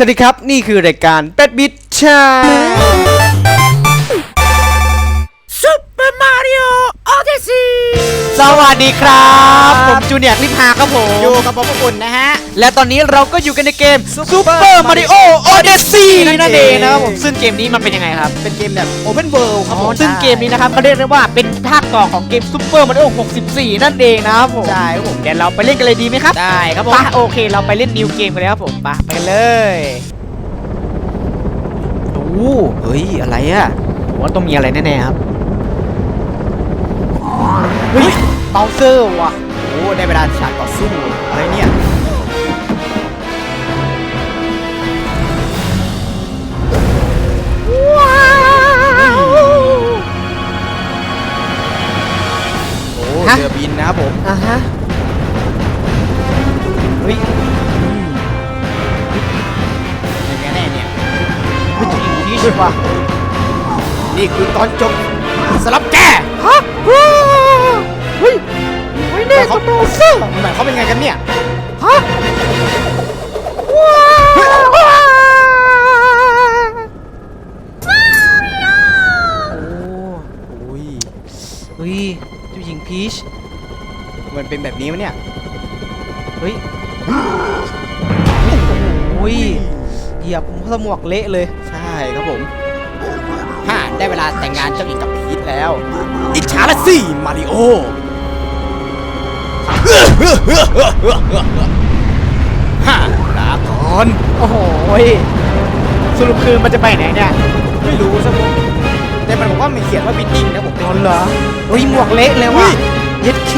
สวัสดีครับ นี่คือรายการแปดบิทชา สวัสดีครับ ผมจูเนียร์ลิพาครับผมอยู่กับผมอบอุ่นนะฮะ และตอนนี้เราก็อยู่กันในเกม Super Super Mario Odyssey นั่นั่นนเอเองงนะนะคครัรับบผผมมซึ่งเกมนี้มันเป็นยังไงครับ เป็นเกมแบบโอเพนเวิลด์ครับผมซึ่งเกมนี้นะครับก็เรียกได้ว่าเป็นภาคต่อของเกม Super Mario 64 นั่นเองนะครับผมใช่ครับผมเดี๋ยวเราไปเล่นกันเลยดีไหมครับได้ครับผมไปโอเค เราไปเล่นนิวเกมกันเลยครับผมไปไปกันเลยโอ้เฮ้ยอะไรอะผมว่าต้องมีอะไรแน่ๆครับเฮ้ย เบลเซอร์ว่ะโอ้ได้เวลาฉากต่อสู้อะไรเนี่ยโอ้ฮะเรือบินนะครับผมอะฮะเฮ้ยยังไงแน่เนี่ยไม่จริงพีชว่ะนี่คือตอนจบสำหรับแกฮะว้าว เฮ้ยไม่แน่ก็เบลเซอร์หมายเขามเป็นไงกันเนี่ย ฮะว้าวโอ้โอ้ยเฮ้ยเจ้าหญิงพีช มันเป็นแบบนี้มั้ยเนี่ย เฮ้ย โอ้ยเหยียบผมสมวกเละเลย ใช่ครับผมฮ่าได้เวลาแต่งงานเจ้าหญิงกับพีทแล้ว อิจฉาละสิ มาริโอ ฮ่าลาก่อน โอ้โหยสรุปคือมันจะไปไหนเนี่ย ไม่รู้สักผมแต่มันบอกว่ามันเขียนว่าบิดดิ้งนะผมนอนเหรอเฮ้ยหมวกเละเลยว่ะเย็ดเค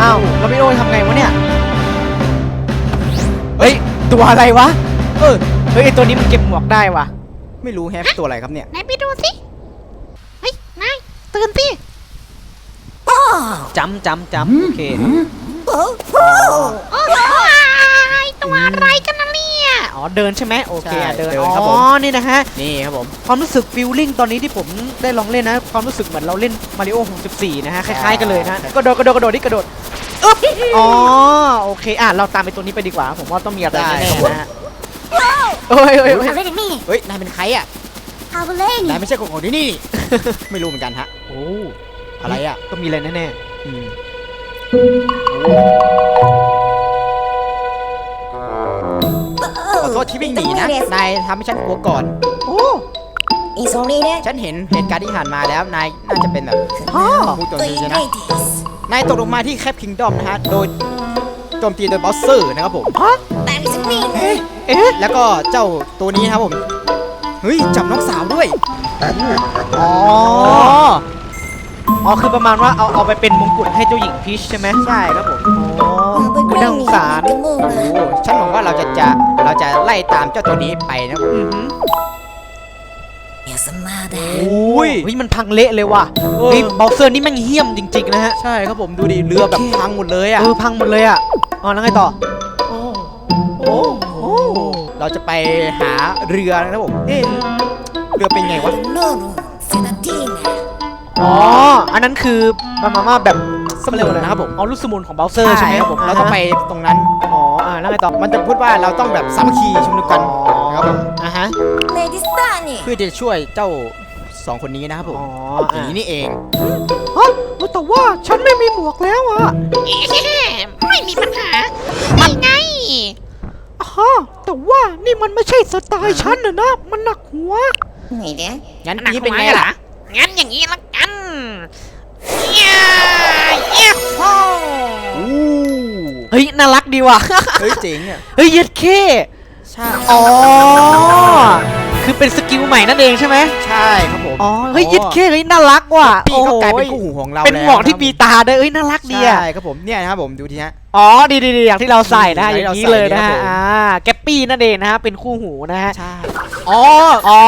อ้าวเราไม่โดนทำไงวะเนี่ย เฮ้ย ตัวอะไรวะ เออ เฮ้ยไอตัวนี้มันเก็บหมวกได้ว่ะ ไม่รู้แฮปตัวอะไรครับเนี่ย ไหนไปดูสิ เฮ้ย นาย ตื่นสิ จำจำจำโอเคโอ้ยตัวอะไรกันนะเนี่ยอ๋อเดินใช่ไหมโอเคอะใช่เดินเดินครับอ๋ผอมนี่นะฮะนี่ครับผมความรู้สึกฟิลลิ่งตอนนี้ที่ผมได้ลองเล่นนะความรู้สึกเหมือนเราเล่นมาริโอ64นะฮะคล้ายๆกันเลยนะกระโดดกระโดดกระโดดนี่กระโดดอึ๊บอ๋อโอเคอะเราตามไปตัวนี้ไปดีกว่า ผมว่าต้องมีอะไรได้แน่ครับๆนะฮะโอ้ยโอ้ยโอ้ยเอาเล่นนี่เฮ้ยนายเป็นใครอะเอาเล่นนายไม่ใช่คนของที่นี่ไม่รู้เหมือนกันฮะโอ้ อะไรอะ ต้องมีอะไรแน่ๆอืมขอโทษที่วิ่งหนีนะ นายทำให้ฉันกลัวก่อน โอ้อีโซนีเนี่ยฉันเห็นเหตุการณ์ที่ผ่านมาแล้ว นายน่าจะเป็นแบบผู้จมตีนะ นายตกลงมาที่แคปคิงดอมนะฮะ โดยโจมตีโดยบอสเซอร์นะครับผมแต่ไม่ใกีเอ๊ะ แล้วก็เจ้าตัวนี้นะครับผม เฮ้ย จับน้องสาวด้วย อ๋อ อ๋อคือประมาณว่าเอาเอาไปเป็นมงกุฎให้เจ้าหญิงพีชใช่ไหมใช่ครับผมอ๋อคุณน่างสารโอ้ฉันหวังว่าเราจะจะเราจะไล่ตามเจ้าตัวนี้ไปนะผมอือาแดโอ้ยเฮ้ยมันพังเละเลยว่ะเฮ้ยบอลเซอร์นี่มันเหี้ยมจริงๆนะฮะใช่ครับผมดูดิเรือแบบพังหมดเลยอะเออพังหมดเลยอะอ๋อแล้วไงต่อ โอ้โอ้โอ้เราจะไปหาเรือนะครับผมเอ๊เรือเป็นไงวะ อ๋อ อันนั้นคือปรมาม่าแบบสมุนนะครับผม เอาลูกสมุนของเบลเซอร์ใช่ไหมครับผม เราต้องไปตรงนั้น อ๋อ อ่า แล้วไงต่อ มันจะพูดว่าเราต้องแบบสามัคคีชุมนุมกันนะครับผมอะฮะเลดิสตานี่เพื่อจะช่วยเจ้าสองคนนี้นะครับผมอ๋อนี่นี่เอง ฮะแต่ว่าฉันไม่มีหมวกแล้วอะไม่มีปัญหาไม่ไงอ๋อแต่ว่านี่มันไม่ใช่สไตล์ฉันนะนะ มันหนักหัวไเนี่ยงั้นอันนี้เป็นไงล่ะ งั้นอย่างนี้ละกั เย้เย้โฮอู้เฮ้ยน่ารักดีว่ะ เฮ้ยเจ๋งอะเฮ้ยเย็ดเคใช่อ๋อ คือเป็นสกิลใหม่นั่นเองใช่ไหมใช่ครับผมอ๋อ เฮ้ยเย็ดเคเฮ้ยน่ารักว่ะพี่ก็กลายเป็นโอ้คู่โหหูของเราเป็นหมวกที่แล้วปีตาด้วยเอ้ยน่ารักดีใช่อะครับผมเนี่ยนะครับผมดูทีฮะอ๋อดีดีดีอย่างที่เราใส่นะออย่างที่นี้เราใส่เลยนะครัฮะบผมอ่าแกปปี้นั่นเองนะฮะเป็นคู่หูนะฮะใช่อ๋ออ๋อ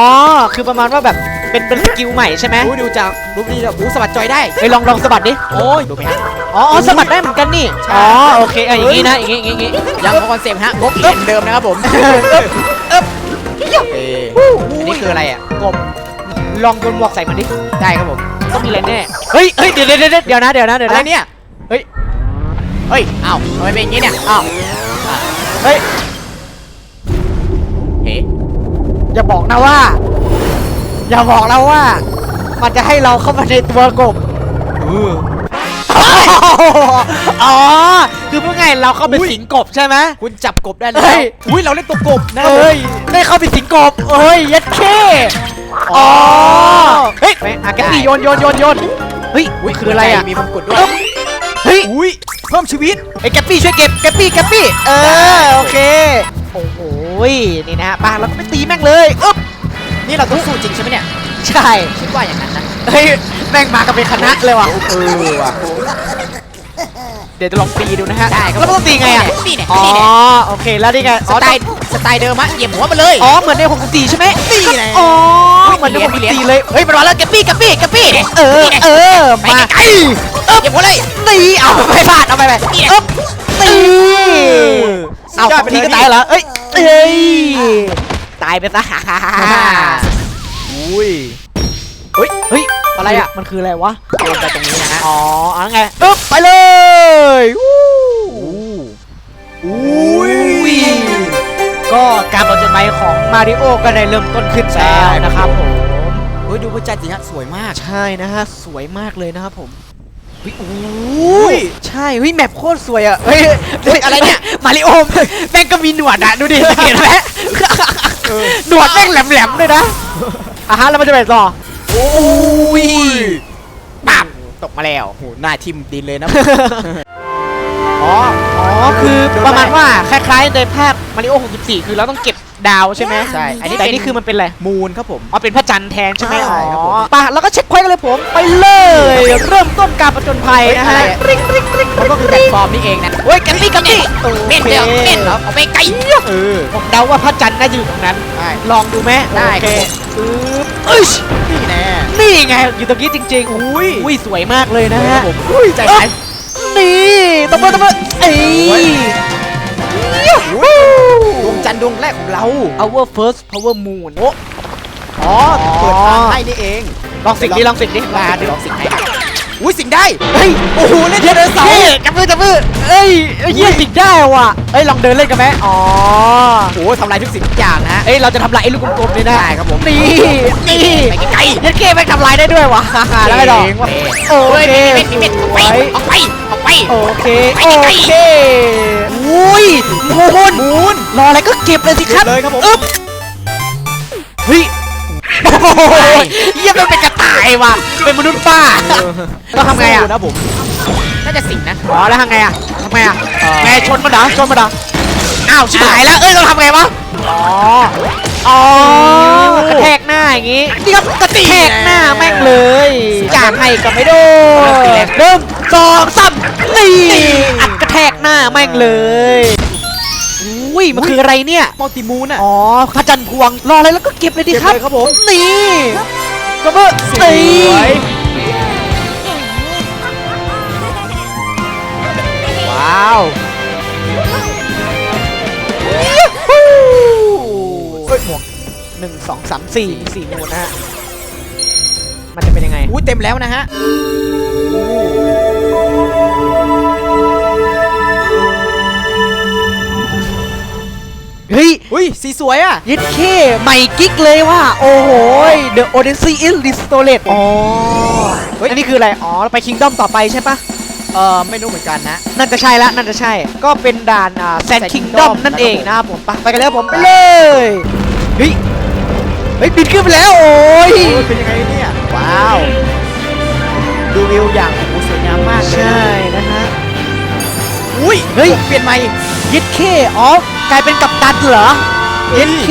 คือประมาณว่าแบบ เป็นเป็นสกิลใหม่ใช่ไหมดูดูจากรูปนี้แล้วอู้สะบัดจอยได้เฮ้ยลองลองสะบัดดิโอ้ยดูไหมฮะอ๋ออ๋อสะบัดได้เหมือนกันนี่ใช่อ๋อโอเคอะอย่างนี้นะอย่างนี้อย่างนี้อย่างนี้ยังคอนเซปต์ฮะงบเหมือนเดิมนะครับผมเออันนี่คืออะไรอะกบลองโยนหมวกใส่มันดิได้ครับผมต้องมีอะไรแน่เฮ้ยเฮ้ยเดี๋ยวเดี๋ยวเดี๋ยวเดี๋ยวนะเดี๋ยวนะเดี๋ยวอะไรนะเนี่ยเฮ้ยเฮ้ยอ้าวทำไมเป็นอย่างนี้เนี่ยอ้าวเฮ้ยเฮ้อย่าบอกนะว่า อย่าบอกนะว่า มันจะให้เราเข้ามาในตัวกบเอออ๋อ คือพูดง่ายเราเข้าไปสิงกบใช่ไหมคุณจับกบได้เฮ้แล้วยอุ้ยเราเล่นตัวกบนะเอ้ยได้เข้าไปสิงกบเอ้ยยัดเข้อ๋อเฮ้ยไปอะแกตตี้โยนโยนโยนโยนเฮ้ยอุ้ยคืออะไรอะมีมงกุฎด้วยเฮ้ยอุ้ยเพิ่มชีวิตไอ้แกปปี้ช่วยเก็บแกปปี้แกปปี้เออโอเคโอ้โหยนี่นะฮะไป้าเราก็ไปตีแม่งเลยอึ๊บ นี่เราต้องสู้จริงใช่ไหมเนี่ยใช่คิดว่าอย่างนั้นนะเฮ้ยแม่งมากันเป็นคณะเลยว่ะเออว่ะเดี๋ยวจะลองตีดูนะฮะได้ครับแล้วมันต้องตีไงอะนี่เนี่ยอ๋อนี่เนี่ยโอเคแล้วนี่ไงสอ๋อไตล์สไตล์เดิมอะเหยียบหัวมาเลย อ๋อเหมือนใน64ใช่ไหมนี่ไงอ๋ออุ๊ยเหมือนในมีเหรียญ64เลยเฮ้ยมันมาแล้วแกปปี้แกปปี้แกปปี้เออนี่ไงเออไปมาไกลๆเหยียบหัวเลยตีเอาไปพลาดเอาไปไปนี่ไงอึ๊บตีสุดเอายอดสองไปทีเลยก็ตายเหรอเอ้ยเอ้ย ตายไปซะอุ้ยเฮ้ยเฮ้ยอะไรอะมันคืออะไรวะโยนไปตรงนี้นะฮะอ๋อเอะไรไงอึ๊บไปเลยวู้อุ้ยก็การผจญภัยของมาริโอก็ได้เริ่มต้นขึ้นแล้วนะครับผมเฮ้ยดูหัวใจสิฮะสวยมากใช่นะฮะสวยมากเลยนะครับผมเฮ้ยโอ้อุ้ยยใช่เฮ้ยแมปโคตรสวยอะเฮ้ยเฮ้ยอะไรเนี่ยมาริโอแม่งก็มีหนวดอะดูดิเห็นไหม หนวดแม่งแหลมๆเลยนะอะฮะแล้วมันจะไปต่อโอ้ยปั๊บตกมาแล้วโอ้โหหน้าทิมดินเลยนะ อ๋อ อ๋อ คือประมาณว่าคล้ายๆ ในภาคมาริโอ64 คือเราต้องเก็บดาวใช่ไหมใช่อันนี้แต่เป็น นี่คือมันเป็นอะไรมูลครับผม อ๋อเป็นพระจันทร์แทนใช่ไหมใช่ครับผมอ๋อไป่ะแล้วก็เช็คพอยต์กันเลยผม ไปเลย เริ่มต้นการผจญภัยนะฮะ เฮ้ยอะไรอะริ๊งริ๊งริ๊งมันก็คือแพลตฟอร์มนี่เองนะเฮ้ยกันนี่กันนี่เม่นเดียวเม่นเหรอเอาไปไกลเออผมเดาว่าพระจันทร์น่าจะอยู่ตรงนั้นได้ลองดูไหมได้โอเคครับผมปึ๊บเอ้ยนี่แน่นี่ไงอยู่ตรงนี้จริงๆอุ้ยอุ้ยสวยมากเลยนะฮะ ผมอุ้ยใจหาย นี่ตบมือตบมือเอ้ยด แรกของเรา our first power moon โอ้อ๋อเปิดทางให้นี่เองลองสิ่งนี้ลองสิ่งนี้มาดูลองสิ่งให้อุ้ยสิ่งได้เฮ้ยโอ้โหเล่นเทนเดอร์เสาเฮ้ยจับมือจับมือเอ้ยเอ้ยเยี่ยสิ่งได้ว่ะเอ้ยลองเดินเล่นกันไหมอ๋อโอ้โหทำลายทุกสิ่งทุกอย่างนะฮะเอ้ยเราจะทำลายไอ้ลูกกลมๆนี่นะได้ครับผมนี่นี่ไปไกลยัดเก้ไปทำลายได้ด้วยว่ะแล้วไงต่อเจ๋งว่ะโอเฮ้ยเคมีเม็ดมีเม็ดออกไปออกไปออกไปโอเคไปโอไกลเคอุ้ยมูนมูน รออะไรก็เก็บเลยสิครับเก็บเลยครับผมอึ๊บเฮ้ยโอ้ยเยี่ยมมันเป็นกระต่ายว่ะเป็นมนุษย์ป้าต้องทำไงอะสู้นะผมน่าจะสิ่งนะอ๋อแล้วทำไงอะทำไงอะเอ่อไงชนมันเหรอชนมันเหรออ้าวชิบหายแล้วเอ้ยเราทำไงวะอ๋ออ๋อกระแทกหน้าอย่างงี้นี่ครับกระแทกหน้าแม่งเลยจางให้กับไม่โดนเริ่มสองสามนี่อัดกระแทกหน้าแม่งเลย อุ้ยมันคืออะไรเนี่ยมัลติมูนอะอ๋อพระจันทร์พวงรออะไรแล้วก็เก็บเลยดิครับเก็บเลยครับผม นี่ก็เบอร์สวยว้าวเฮ้ยหมวกหนึ่งสองสามสี่มีสี่หมวดนะฮะมันจะเป็นยังไงอุ้ยเต็มแล้วนะฮะเสีสวยอะยิดเคใหม่กิ๊กเลยว่ะโอ้โห The Odyssey is Restored อ๋อเฮ้ยอันนี้คืออะไรอ๋อไป Kingdom ต่อไปใช่ปะเออไม่รู้เหมือนกันนะน่าจะใช่ละน่าจะใช่ ก็เป็นด่านอ่า Sand Sand Kingdom Kingdom นั่นเองนะครับผมนะครับผมไปไปกันแล้วผมไปเลยเฮ้ยเฮ้ยบินขึ้นไปแล้วโอ้ยโอ้ยเป็นยังไงเนี่ยว้าวดูวิวอย่างโอ้โหสวยงามมากเลยใช่นะฮะอุ้ยเฮ้ยเปลี่ยนใหม่ยิดเคอ๋อกลายเป็นกัปตันเหรอ ยิดเค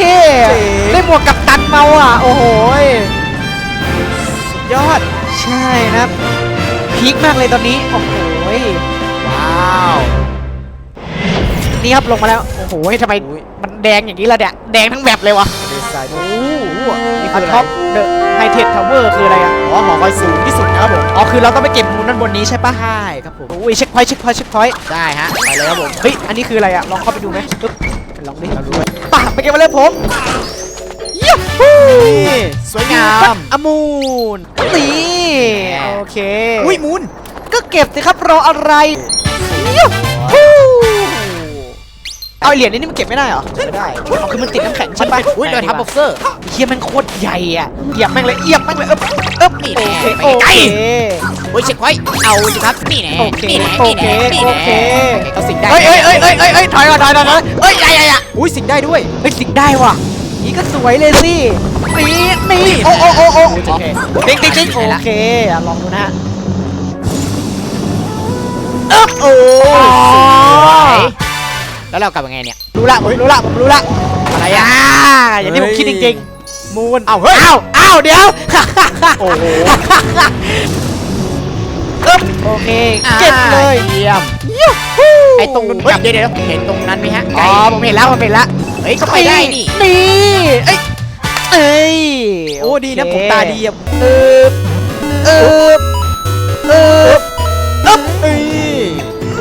เจ๋งได้หมวกกัปตันเมาอะ โอ้โหยสุดยอด ใช่นะครับ พีคมากเลยตอนนี้ โอ้โหยว้าว นี่ครับลงมาแล้ว โอ้โหยทำไมอุ๊ยมันแดงอย่างนี้ล่ะเนี่ย แดงทั้งแบบเลยวะดีไซน์โอ้โอ้โหนี่คืออะไรท็อปเดอะไฮเทคทาวเวอร์คืออะไรอะ อ๋อหอคอยสูงที่สุดนะครับผม อ๋อ คือเราต้องไปเก็บมูลนั่นบนนี้ใช่ปะใช่ครับผม โอ้ยเช็คพอยต์เช็คพอยต์เช็คพอยต์ได้ฮะ ไปเลยครับผม เฮ้ย อันนี้คืออะไรอะ ลองเข้าไปดูไหมปึ๊บลอง ดิเรารู้ไหมป่ะไปเก็บมาเลยผมยูฮูนี่สวยงามอมูนนี่แหมโอเค อุ้ยมูนก็เก็บสิครับรออะไรยูฮู เอาเหรียญนี่มันเก็บไม่ได้เหรอไม่ได้เอาคือมันติดน้ำแข็งใช่ปะอุ้ยเดินทับบ็อกเซอร์เฮียมันโคตรใหญ่อะเหยียบแม่งเลยเหยียบแม่งเลยเอ๊บเอ๊บนี่โอแน่เคไปโอไกลเคโอ้ยเช็คไว้เอาสิครับนี่แน่โอเคนี่แน่โอนี่เคแน่นี่โอแน่เคเขาสิงได้เฮ้ยเฮ้ยเฮ้ยเฮ้ยเฮ้ยเฮ้ยถอยก่อนถอยก่อนถอยเฮ้ยอย่าอย่าอย่าอุ้ยสิงได้ด้วยเฮ้ยสิงได้ว่ะนี่ก็สวยเลยสินี่นี่โอ้โอ้โอ้โอ้โอเคติ๊งติ๊งติ๊งได้ละโอเคอะลองดูนะฮะเอ๊บโอ้สวยย แล้วเรากลับยังไงเนี่ยรู้ละผมรู้ละผมรู้ละอะไรอะอย่างที่ผมคิดจริงๆมูนเอาเฮ้ยอ้าวอ้าวเดี๋ยวโอ้โหเอ๊บโอเคเก็บเลยเยี่ยมยูฮูไอ้ตรงนู้นกลับเดี๋ยวเดี๋ยวเห็นตรงนั้นไหมฮะอ๋อผมเห็นแล้วผมเห็นแล้วเฮ้ยก็ไปได้นี่นี่เอ้ยเอ้ยโอ้ดีนะโเคผมตาดีอะเอิบเอิบเอิบเอิบเอ้ย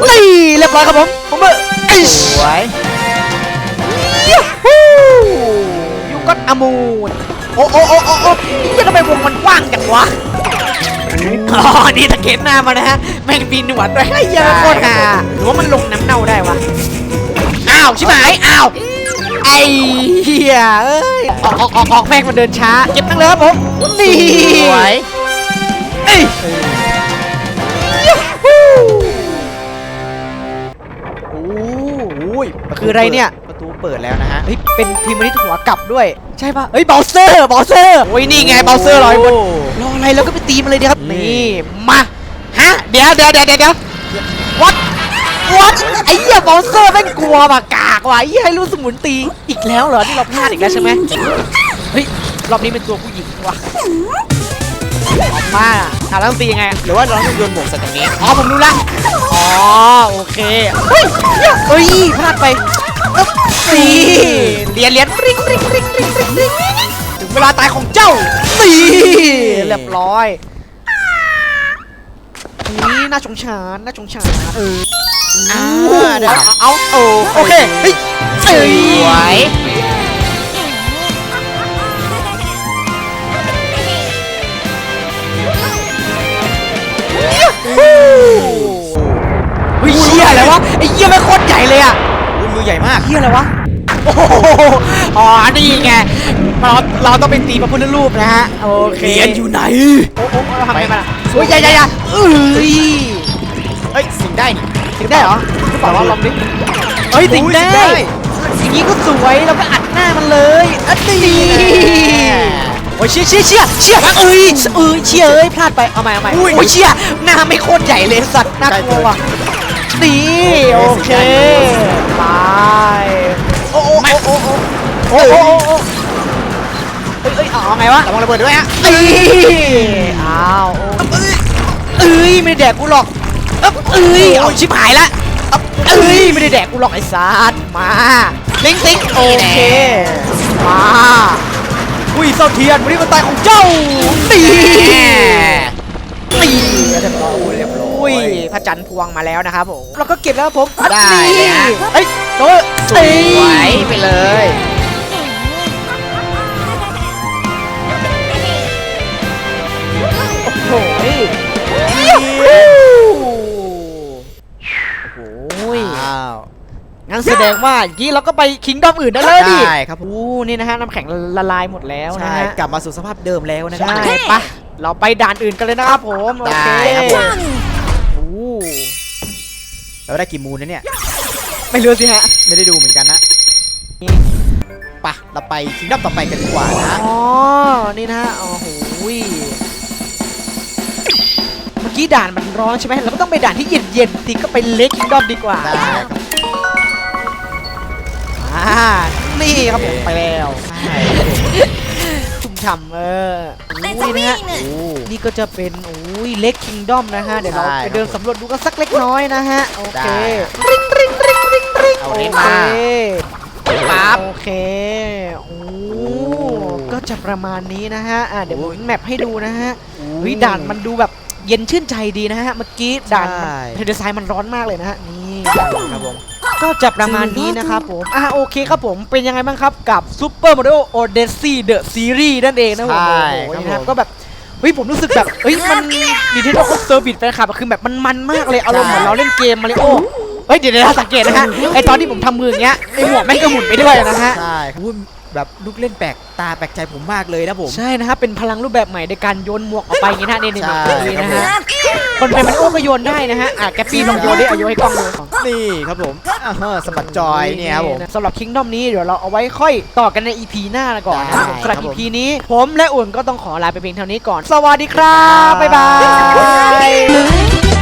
นี่เรียบร้อยครับผมผมเบอร์ไอ้ สวยยูฮูยูก็อมูนโอ้โอ้โอ้โอ้โอ้นี่ทำไมวงมันกว้างจังวะอ๋อนี่ตะเก็บหน้ามานะฮะแม่งปีนหนวดด้วยให้เยอะโคตรห่าหรือว่ามันลงน้ำเน่าได้วะอ้าวชิบหายอ้าวไอ้เหี้ยเอ้ยออกออกออกออกแม่งมันเดินช้า เก็บตั้งเลยครับผมนี่สวยเอ้ยยู โหคืออะไรเนี่ย ประตูเปิดแล้วนะฮะเฮ้ยเป็นพิมพ์นิดหัวกลับด้วย ใช่ปะเฮ้ยเบลเซอร์เบลเซอร์โอ้ยนี่ไงเบลเซอร์ลอยบนรออะไรแล้วก็ไปตีมันเลยดีครับ นี่นี่มาฮะเดี๋ยวเดี๋ยวเดี๋ยวเดี๋ยววัดวัดไอ้เหี้ยเบลเซอร์แม่งกลัวปากกากว่ะไอ้เหี้ยให้รู้สมุนตีอีกแล้วเหรอนี่เราพลาดอีกแล้วใช่ไหมเฮ้ยรอบนี้เป็นตัวผู้หญิงว่ะ ออกมาถามแล้วต้องตียังไง หรือว่าเราต้องโยนหมวกใส่ตรงนี้ อ๋อ ผมรู้ละ อ๋อ โอเค เฮ้ยเฮ้ยพลาดไปอึ๊บนี่เรียนเรียนริงริงริงริงริงริงถึงเวลาตายของเจ้านี่เรียบร้อยนี่น่าสงสารน่าสงสารเอออ่าเดี๋ยวเอาเอาโอโอเคเฮ้ยเอ้ยสวย เฮ้ยเชี่ยอะไรวะไอ้เหี้ยไม่งโคตรใหญ่เลยอะอุ้ยมือใหญ่มากเฮียอะไรวะโอ้โหอ๋อนี่ไงเราเราต้องไปตีพระพุทธรูปนะฮะโอเคเหรียญอยู่ไหน โอ้โหเราทำไงมาล่ะโอ้ยใหญ่ใหญ่ใหญ่เอ้ยเฮ้ยสิงได้นี่ถึงได้เหรอหรือเปล่าว่าลองดิเฮ้ยถึงได้ อย่างนี้ก็สวยเราก็อัดหน้ามันเลยอัดดี โอ้ยเชี่ยเชี่ยเชี่ยเชี่ยเอ้ยเอ้ยเชี่ยเอ้ยพลาดไปเอาใหม่เอาใหม่โอ้ยเชี่ยหน้าไม่โคตรใหญ่เลยสัตว์น่ากลัวว่ะนี่โอเคไปโอ้โอ้โอ้โอ้โอ้โอ้โเอ้ยเอ้ยเอาไงวะระวังระเบิดด้วยฮะเอ้ยอ้าวเอ้ยไม่ได้แดกกูหรอกเอ้ยเอาชิบหายละเอ้ยไม่ได้แดกกูหรอกไอ้สัตว์มาติ๊กติ๊กโอเคมา อุ้ยเสาเทียนวันนี้มันตายของเจ้าตีตีเรียบร้อยเรียบร้อยพระจันทร์พวงมาแล้วนะครับผมเราก็เก็บแล้วครับผมได้เลยฮะเฮ้ยโดนสวยไปเลย งั้นแสดงว่าอย่างนี้เราก็ไปคิงดอมอื่นได้เลยดิได้ครับผมโอ้นี่นะฮะน้ำแข็งละลายหมดแล้วนะใช่ฮะกลับมาสู่สภาพเดิมแล้วนะครัใช่ปะเราไปด่านอื่นกันเลยนะครับผมโอเคได้ครับผมโอ้เราได้กี่มูลนะเนี่ยไม่รู้สิฮะไม่ได้ดูเหมือนกันนะไปะเราไปคิงดัมต่อไปกันดีกว่านะอ๋อนี่นะฮะโอ้โหยเมื่อกี้ด่านมันร้อนใช่ไหมเราก็ต้องไปด่านที่เย็นๆทีก็ไปเล็กคิงดอมดีกว่าได้ครับ อ่านี่ครับผมไปแล้วใช่ชุ่มฉ่ำเอออุ้ยนะฮะโอ้นี่ก็จะเป็นอุ้ยเล็กคิงดอมนะฮะเดี๋ยวเราใช่ไปเดินสำรวจดูกันสักเล็กน้อยนะฮะโอเคได้ริงริงริงริงริงเอาโอเล่นเคมาปั๊บโอเคโอ้ก็จะประมาณนี้นะฮะอะเดี๋ยวผมแมปให้ดูนะฮะเฮ้ยด่านมันดูแบบเย็นชื่นใจดีนะฮะเมื่อกี้ด่านมันใช่เทเดซายมันร้อนมากเลยนะฮะนี่ครับผม ก็จะประมาณนี้นะครับผม อะโอเคครับผม เป็นยังไงบ้างครับกับ Super Mario Odyssey The Series นั่นเองนะผมใช่โอ้โหครับนะฮะผมก็แบบเฮ้ยผมรู้สึกแบบเฮ้ยมัน Nintendo Hot Service แฟนคลับอะคือแบบมันมันมากเลยอารมณ์เหมือนเราเล่นเกมมาเลยโอ้เฮ้ยเดี๋ยวเดี๋ยวสังเกตนะฮะไอตอนที่ผมทำมืออย่างเงี้ยไอหมวกแม่งก็หมุนไปด้วยนะฮะใช่อุ้ย แบบลูกเล่นแปลกตาแปลกใจผมมากเลยนะผม ใช่นะฮะเป็นพลังรูปแบบใหม่ในการโยนหมวกออกไปอย่างงี้นะนี่นี่ใช่นี่นะฮะคนเป็นมันโอ้ก็โยนได้นะฮะอะแกปปี้ลองโยนดิอายุให้กล้องดูนี่ครับผมอ่าฮะสมัดจอยเนี่ยครับผม สำหรับคิงดอมนี้เดี๋ยวเราเอาไว้ค่อยต่อกันใน EP หน้าก่อนนะได้สำหรับ ครับผม EP นี้ผมและอุ่นก็ต้องขอลาไปเพียงเท่านี้ก่อน สวัสดีครับบ๊ายบาย